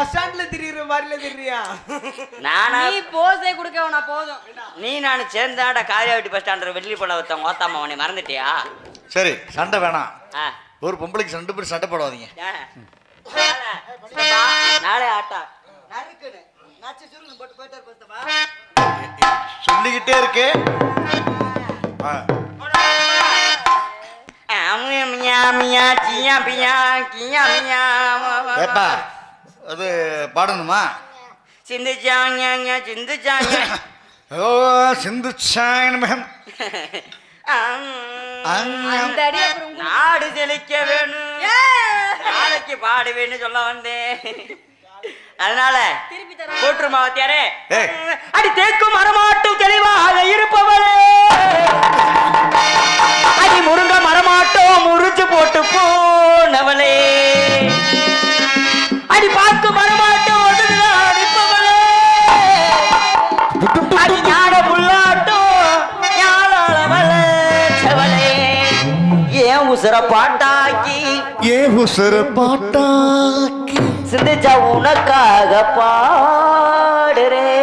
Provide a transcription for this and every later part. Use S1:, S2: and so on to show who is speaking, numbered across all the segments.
S1: Bus ஸ்டாண்ட்ல திரியுற மாதிரில திரியா
S2: நானா
S3: நீ போஸே கொடுக்க வேணா போதும்
S2: நீ நான் சேர்ந்தாட காரியாவட்டி பஸ் ஸ்டாண்ட் வெள்ளி போல ஒருத்தன் ஓத்தாம அவனை மறந்துட்டியா
S4: சரி சண்டை வேணாம். ஒரு பொம்பளைக்கு ரெண்டு பேரும் சண்டை போடாதீங்க.
S2: நாளை, ஆட்டா.
S4: சொல்லிக்கிட்டே இருக்கு
S2: மியா, மியா, சியா, பியா, கியா, மியா,
S4: அது பாடணுமா?
S2: சிந்துச்சாங்க, சிந்துச்சாங்க.
S4: ஓ சிந்து சாயனமகம்
S2: ஆம்.
S3: அந்த அடி அப்புறம் உங்க-
S2: நாடு செழிக்க வேணும். நாளைக்கு பாடுவேன்னு சொல்ல வந்தேன். அதனால
S3: திருப்பி தரேன்.
S2: கூட்டுருமா வாத்தியாரே
S4: ஏய்.
S2: அடி தேக்கும் மரமாட்டும் தெளிவாக இருப்பவளே. அடி முருங்க மரமாட்டும் முறிச்சு போட்டு போனவளே. அடி பார்க்கு ஒதுங்குதான் அடிப்பவளே அடி ஞான புல்லாட்டும் ஞானளவளே செவளே ஏன் உசுர பாட்டாக்கி?
S4: ஏ உசர பாட்டாக்கி?
S2: சிந்திச்சா உனக்காக பாடுறேன்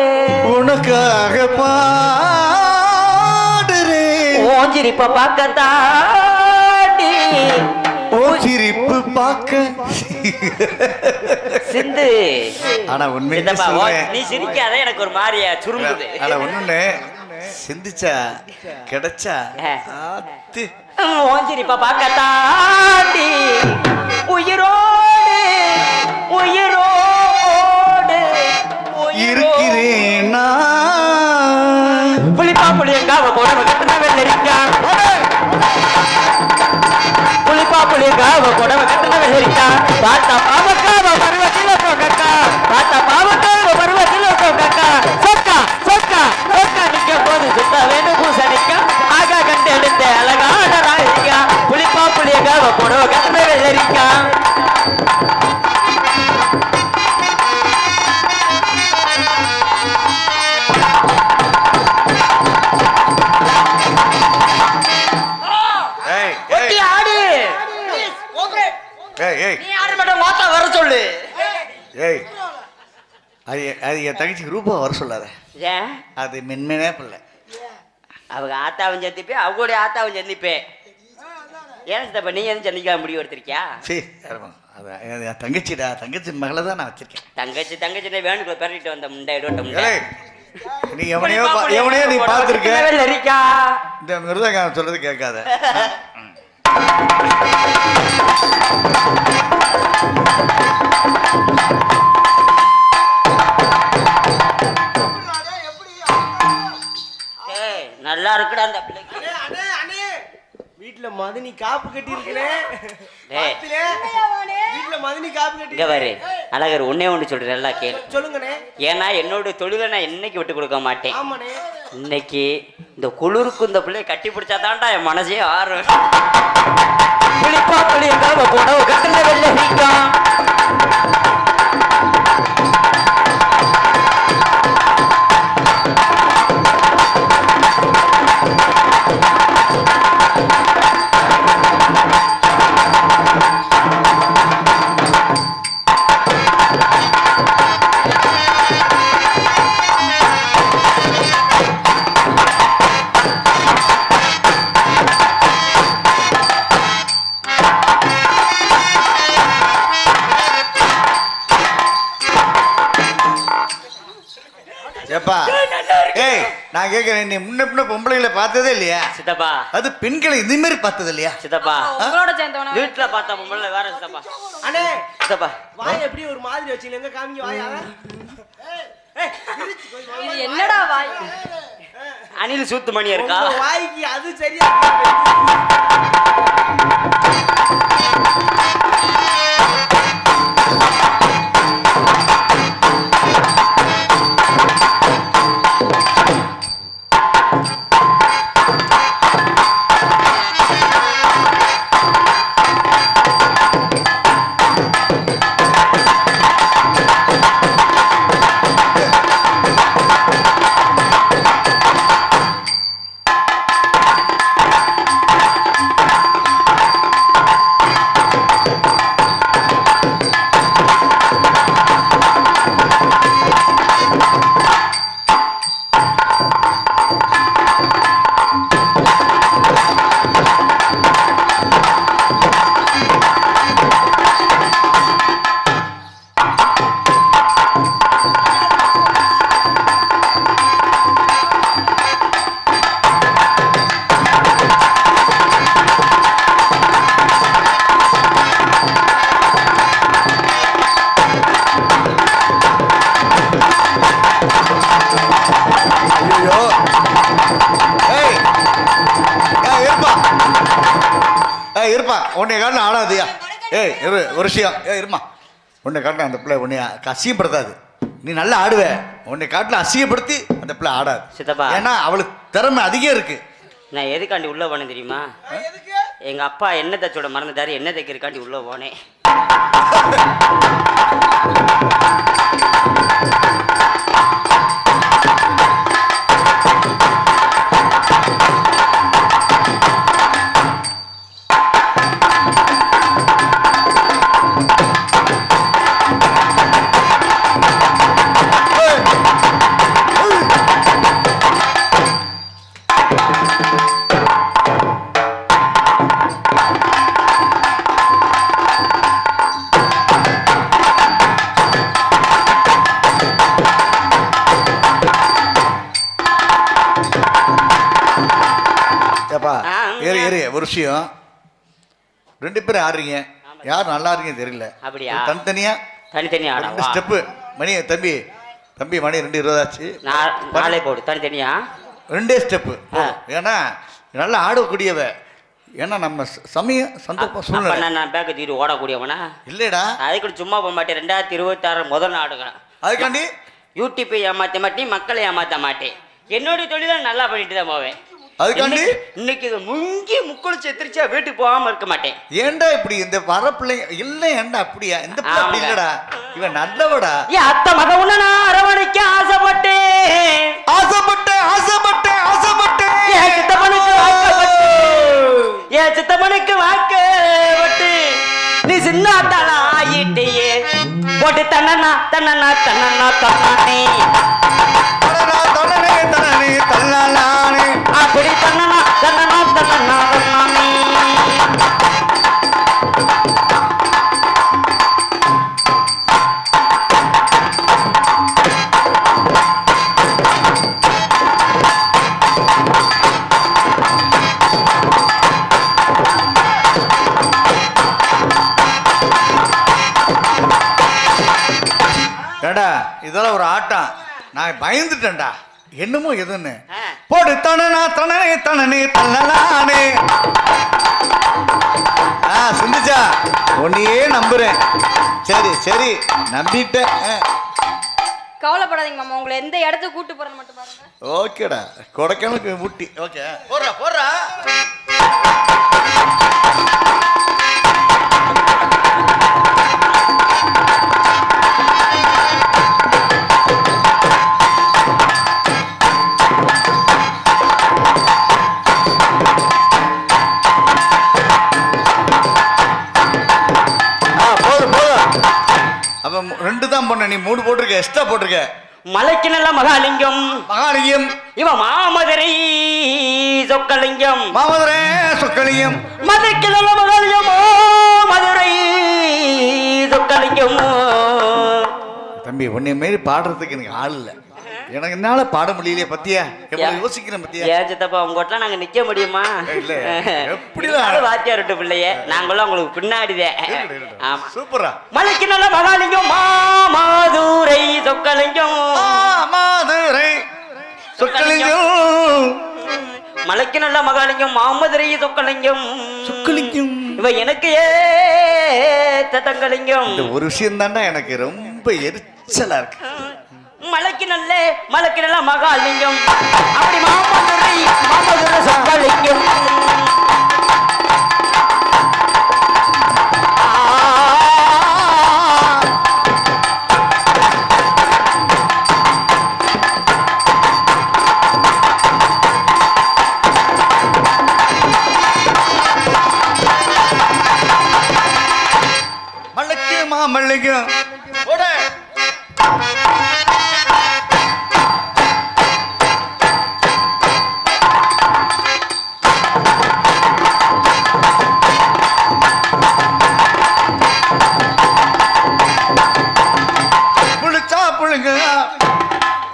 S4: உனக்காக பாடுறேன்
S2: ஓஞ்சிரிப்ப பார்க்கத்தாண்டி
S4: ஓ சிரிப்பு பார்க்க
S2: சிந்து.
S4: ஆனா உண்மையிலே சொல்றேன்.
S2: நீ சிரிக்காத எனக்கு ஒரு மாதிரியா சுருங்குது.
S4: ஆனா ஒண்ணுன்னு சிந்திச்சா கிடைச்சா. ஆத்தி.
S2: ஓஞ்சிரிப்ப பார்க்கத்தாண்டி உயிரோடு உயிரோடு.
S4: பாட்டா? அது அது என் தங்கச்சி ரூபா வர சொல்லாத.
S2: ஏன்
S4: அது மென்மேனே பிள்ளை.
S2: அவங்க ஆத்தாவும் சந்திப்பே அவங்களுடைய ஆத்தாவும் சந்திப்பே ஏன் சித்தப்பா நீ எதுவும் சந்திக்காம முடிவு எடுத்திருக்கியா?
S4: சரி அது என் தங்கச்சிடா தங்கச்சி மகளை தான் நான் வச்சிருக்கேன்.
S2: தங்கச்சி தங்கச்சி வேணுக்குள்ள பெறலிட்டு வந்த முண்டை
S4: நீ எவனையோ எவனையோ நீ பார்த்துருக்க. இந்த மிருதங்கம் சொல்றது கேட்காத.
S2: ஏய் இருக்குடா அந்த பிள்ளைக்கு.
S1: அண்ணே அண்ணே வீட்ல மதனி காப்பு கட்டி இருக்கிறேன்
S2: டேய்.
S1: வீட்ல மதனி காப்பு கட்டி
S2: இங்க பாரு. அழகர் ஒன்னே ஒன்று சொல்றேன் நல்லா கேளு.
S1: சொல்லுங்கண்ணே.
S2: ஏன்னா என்னோட தொழிலை நான் என்னைக்கு விட்டு கொடுக்க மாட்டேன்.
S1: ஆமாண்ணே.
S2: இன்னைக்கு இந்த குளிருக்கு இந்த பிள்ளைய கட்டி பிடிச்சா தான்டா என் மனசே ஆறும். புளிப்பா புளியங்காவ புடவை கட்டுன வெள்ளரிக்கா
S4: ஏப்பா. ஏய் நான் கேட்கிறேன் நீ முன்ன பின்ன பொம்பளைகளை பார்த்ததே இல்லையா?
S2: சித்தப்பா.
S4: அது பெண்களை இது மாதிரி பார்த்தது இல்லையா?
S2: சித்தப்பா.
S3: உங்களோட சேர்ந்தவன
S2: வீட்டுல பார்த்த பொம்பளை வேற சித்தப்பா.
S1: அண்ணே.
S2: சித்தப்பா.
S1: வாய் எப்படி ஒரு மாதிரி வச்சுல எங்க காமிங்க வாயா
S3: என்னடா வாய்?
S2: அணில் சூத்து மணியா இருக்கா
S1: வாய்க்கு அது சரியா
S4: இரு ஒரு விஷயம். ஏய் இருமா. உன்னை காட்டின அந்த பிள்ளை உன்னை அசிங்கப்படுத்தாது. நீ நல்லா ஆடுவ. உன்னை காட்டின அசிங்கப்படுத்தி அந்த பிள்ளை ஆடாது.
S2: சித்தப்பா.
S4: ஏன்னா அவளுக்கு திறமை அதிகம் இருக்கு.
S2: நான் எதுக்காண்டி உள்ள போனேன் தெரியுமா? எங்க அப்பா எண்ணெய் தச்சோட மறந்துட்டாரு எண்ணெய் தைக்கிறக்காண்டி உள்ள போனேன்.
S4: ஏறு ஏறு ஒரு விஷயம். ரெண்டு பேரும் ஆடுறீங்க. யார் நல்லா இருக்கீங்க தெரியல.
S2: அப்படியா?
S4: தனித்தனியா?
S2: தனித்தனியா
S4: ஸ்டெப்பு. மணி தம்பி தம்பி மணி ரெண்டு இருபதாச்சு
S2: நாளே போடு தனித்தனியா?
S4: ரெண்டே ஸ்டெப்பு. ஏன்னா நல்லா ஆடக்கூடியவ. ஏன்னா நம்ம சமயம் சந்தர்ப்பம் சூழ்நிலை.
S2: நான் பேக்க தீரு ஓடக்கூடியவனா?
S4: இல்லைடா
S2: அதுக்கு சும்மா போக மாட்டேன். ரெண்டாயிரத்தி இருபத்தாறு முதல் நாடுங்க
S4: அதுக்காண்டி?
S2: யூடியூப்பை ஏமாத்த மாட்டேன் மக்களை ஏமாத்த மாட்டேன். என்னோட தொழிலை நல்லா பண்ணிட்டு தான் போவேன்.
S4: அதுக்காண்டி?
S2: இன்னைக்கு- இது முங்கி முக்குளிச்சு எத்திரிச்சா வீட்டுக்கு போகாம இருக்க மாட்டேன்.
S4: ஏன்டா இப்படி இந்த வர பிள்ளைங்க இல்லை ஏன்டா அப்படியா? இந்த அப்படி. இல்லடா. இவன் நல்லவடா.
S2: என் அத்தை மக உன்னை நான் அரவணைக்க ஆசைப்பட்டேன்.
S4: ஆசைப்பட்டேன் ஆசைப்பட்டேன்
S2: என் சித்தமனுக்கு வாக்கு ஒட்டு நீ சின்ன தலா ஆயிட்டியே. போட்டு தன்னனா தன்னண்ணா தன்னனா தன்னானே
S4: நான் பயந்துட்டேன்டா. என்னமோ எதுன்னு. போடு தனனா தனனே தனனே தள்ளலானே ஆ சிந்திச்சா? உன்னையே நம்புறேன். சரி சரி நம்பிட்டேன்.
S3: கவலைப்படாதீங்க மாமா உங்களை எந்த இடத்துக்கு கூட்டு போறேன்னு மட்டும் பாருங்க.
S4: ஓகேடா. கொடைக்கானலுக்கு ஊட்டி. ஓகே. போடுறா போடுறா ரெண்டு தான் பண்ண. நீ மூணு போட்டிருக்க எக்ஸ்ட்ரா போட்டிருக்க.
S2: மலைக்கு நல்ல மகாலிங்கம்.
S4: மகாலிங்கம்.
S2: இவ மாமதுரை சொக்கலிங்கம்.
S4: மாமதுரே சொக்கலிங்கம்.
S2: மதுரைக்கு நல்ல மகாலிங்கமோ மதுரை சொக்கலிங்கம்.
S4: தம்பி உன்னை மாரி பாடுறதுக்கு எனக்கு ஆள் இல்லை. எனக்கு என்னால பாட முடியலையே பத்தியா? எவ்வளவு யோசிக்கிறேன் பத்தியா?
S2: ஏன் சித்தப்பா உங்ககிட்ட நாங்க நிக்க முடியுமா?
S4: இல்ல? எப்படிலாம்
S2: வாத்தியார் விட்டு பிள்ளைய நாங்களும் உங்களுக்கு பின்னாடிதான்.
S4: சூப்பரா
S2: மலைக்கு நல்ல மகாலிங்கம் மலைக்கு நல்ல மகாலிங்கம் மாமதுரை சொக்கலிங்கம்.
S4: சொக்கலிங்கம்.
S2: இவ எனக்கு ஏ தங்கலிங்கம்.
S4: இந்த ஒரு விஷயம் தாண்டா எனக்கு ரொம்ப எரிச்சலா இருக்கு.
S2: மலைக்கு நல்ல மலைக்கு நல்ல மகாலிங்கம். அப்படி மாமதுரை மாமதுரை சொக்கலிங்கம்.
S4: புழுங்க.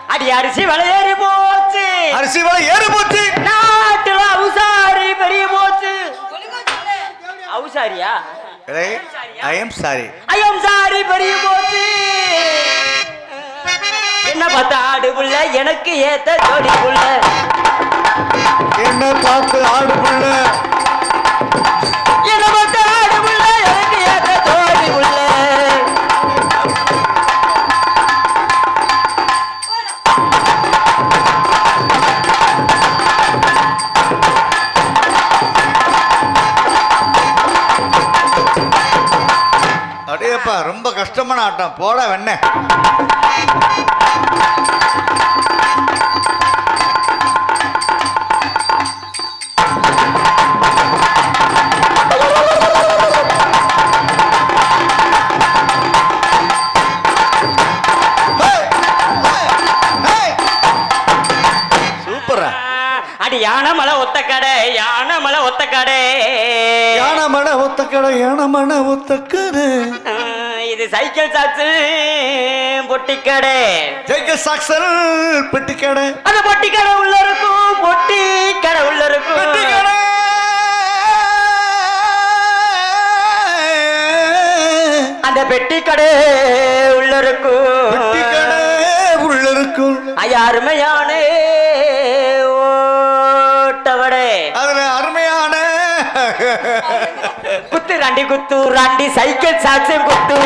S2: அடி அரிசி விலையேறி போச்சு.
S4: அரிசி விலை ஏறி போச்சு.
S2: நாட்டுல அவுசாரி பெரிய போச்சு. அவுசாரியா?
S4: I am sorry
S2: I am sorry பெரிய போச்சு. என்ன பார்த்தா ஆடு புள்ள எனக்கு ஏத்த ஜோடி புள்ள
S4: என்ன பார்த்து ஆடு கேவலமான ஆட்டம். போட வெண்ண சூப்பரா
S2: அடி யானை மலை ஒத்த கடை யானை மலை ஒத்த கடை.
S4: யானை மன ஒத்தக்கடை யானை மன ஒத்தக்கடை
S2: இது சைக்கிள் சாச்சு பொட்டி கடை
S4: ஜெய்க சாக்சல் பெட்டி கடை
S2: அந்த பொட்டி கடை உள்ள இருக்கும் பொட்டி கடை உள்ள இருக்கும்.
S4: பெட்டி கடை
S2: அந்த பெட்டி கடை உள்ள இருக்கும்.
S4: உள்ள இருக்கும்.
S2: ஐயா அருமையான குத்து ராண்டி குத்து ராண்டி சைக்கிள் சாச்சு குத்து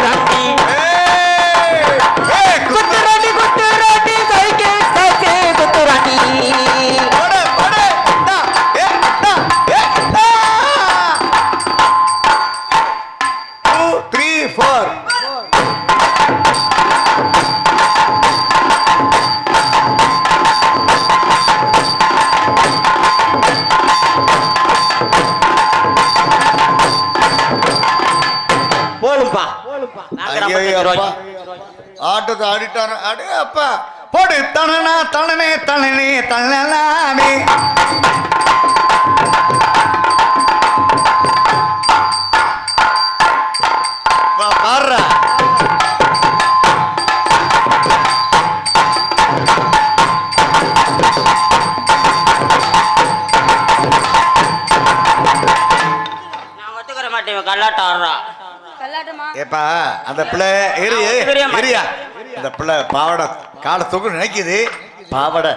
S4: அப்பா. ஆட்டத்தை ஆடிட்டாரு. அடே அப்பா. போடு. தனனா தனனே தனனே தனலானே ஏப்பா அந்த பிள்ளை
S2: மாட்டேன்.
S4: இரியா அந்த பிள்ளை பாவாடை காலை தூக்கு நினைக்குது. பாவாடை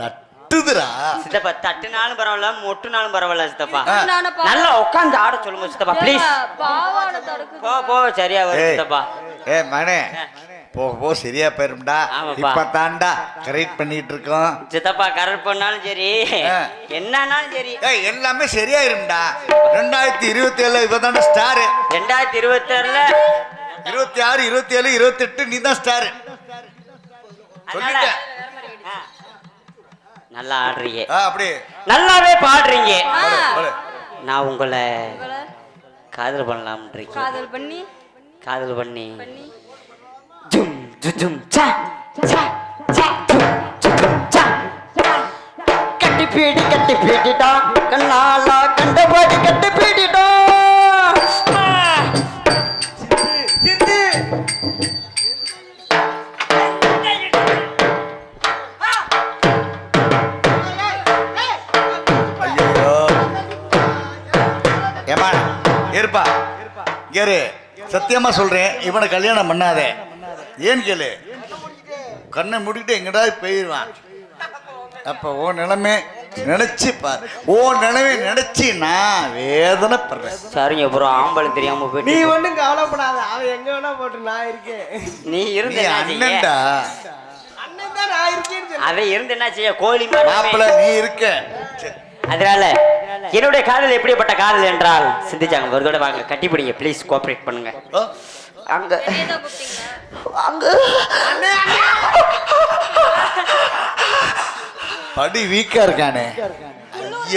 S4: தட்டுதுடா.
S2: சித்தப்பா தட்டுனாலும் பரவாயில்ல மொட்டுனாலும் பரவாயில்ல சித்தப்பா. நல்லா உட்காந்து ஆட சொல்லுங்க சித்தப்பா ப்ளீஸ். போ போ சரியா வரும் சித்தப்பா.
S4: ஏ மனே போக போக சரியா போயிரும்டா. இப்ப தாண்டா கரெக்ட் பண்ணிட்டு இருக்கோம்
S2: சித்தப்பா கரெக்ட் பண்ணாலும் சரி. என்னன்னாலும் சரி.
S4: ஏய் எல்லாமே சரியாயிரும்டா. ரெண்டாயிரத்தி இருபத்தி ஏழு இவ தாண்டா ஸ்டாரு
S2: ரெண்டாயிரத்தி இருபத்தி ஆறுல
S4: இருபத்தி ஆறு இருபத்தி ஏழு இருபத்தி எட்டு நீ தான் ஸ்டாரு சொல்லிட்டேன்.
S2: நல்லா ஆடுறீங்க.
S4: அப்படி
S2: நல்லாவே பாடுறீங்க. நான் உங்களை
S3: உங்களை
S2: காதல் பண்ணலாம்ன்றீங்க
S3: காதல் பண்ணி?
S2: காதல் பண்ணி? கட்டி பீடி கட்டி பீடிடா. கண்ணாலா கண்டபடி கட்டி பீடிடா.
S1: சிந்து
S4: ஏமா இருப்பா கேரு சத்தியமா சொல்றேன் இவனை கல்யாணம் பண்ணாதே. ஏன் கேளு? கண்ணை மூடிட்டு எங்கடா போயிடுவான்? அப்ப ஓ நிலைமை நினைச்சு பார். ஓ நிலைமை நினைச்சு நான் வேதனைப்படுறேன்.
S2: சரிங்க ப்ரோ ஆம்பளை தெரியாம
S1: நீ
S2: போயிட்டு
S1: ஒண்ணும் கவலைப்படாத அவன் எங்க வேணா போட்டு நான் இருக்கேன்.
S2: நீ
S4: நீ
S2: இருந்து
S4: அண்ணன்டா.
S2: அதை இருந்து என்ன செய்ய? கோழி
S4: மாப்பிள்ள நீ இருக்க.
S2: அதனால என்னுடைய காதல் எப்படிப்பட்ட காதல் என்றால் சிந்திச்சாங்க. ஒரு தடவை வாங்க கட்டிப்பிடிங்க. ப்ளீஸ் கோஆப்ரேட் பண்ணுங்க.
S4: ஓ,
S2: அங்க அங்க
S4: படி வீக்கா இருக்கானே.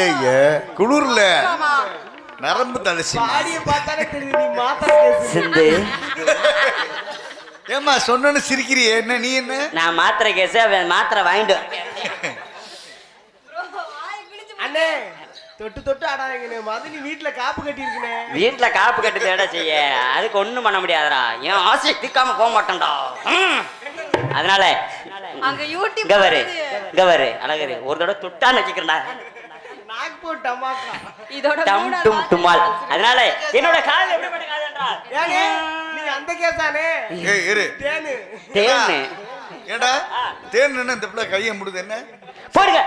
S4: ஐய குளிர்ல. நரம்பு தளசி
S1: பாடிய பார்த்தாலே தெரியுது நீ மாத்திரை கேசு
S2: சிந்து.
S4: ஏமா சொன்னு சிரிக்கிறியே? என்ன நீ என்ன?
S2: நான் மாத்திரை கேஸ் அவன் மாத்திரை வாங்கிட்டு
S1: அண்ணே தொட்டு தொட்டு ஆடாதீங்கண்ணே. மது நீ வீட்டுல காப்பு கட்டி இருக்கனே
S2: வீட்டுல காப்பு கட்டு தேட செய்ய? அதுக்கு ஒண்ணும் பண்ண முடியாதுடா. என் ஆசை திக்காம போக மாட்டேன்டா. அதனால
S3: அங்க யூடியூப்
S2: கவரு. கவரு அழகரு ஒரு தடவை தொட்டா நச்சிக்கிறா
S1: நாக்கு போட்டு டமாக்கா.
S3: இதோட
S2: டம்
S3: மூணாவது
S2: டும்
S3: வார்த்தை.
S2: டுமால். அதனால என்னோட
S1: நீ அந்த கேஸானே?
S4: ஏய் இரு.
S1: தேனு.
S2: தேன்னு
S4: ஏடா தேன் என்ன இந்த பிள்ளை கையை முடுது என்ன?
S2: போடுங்க.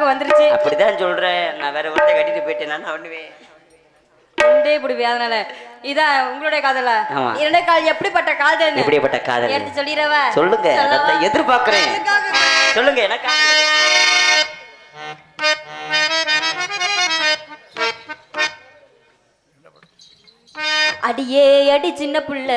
S3: எனக்கு வந்துருச்சு.
S2: அப்படிதான் சொல்றேன். நான் வேற ஒருத்த கட்டிட்டு போயிட்டேன். நான் பண்ணுவேன்
S3: ரெண்டே இப்படி வேதனால இதான் உங்களுடைய காதல. இரண்டே கால் எப்படிப்பட்ட காதல்
S2: எப்படிப்பட்ட காதல்?
S3: எடுத்து சொல்லிடவா
S2: சொல்லுங்க. எதிர்பார்க்கிறேன்? சொல்லுங்க எனக்கு.
S3: அடியே அடி சின்ன புள்ள.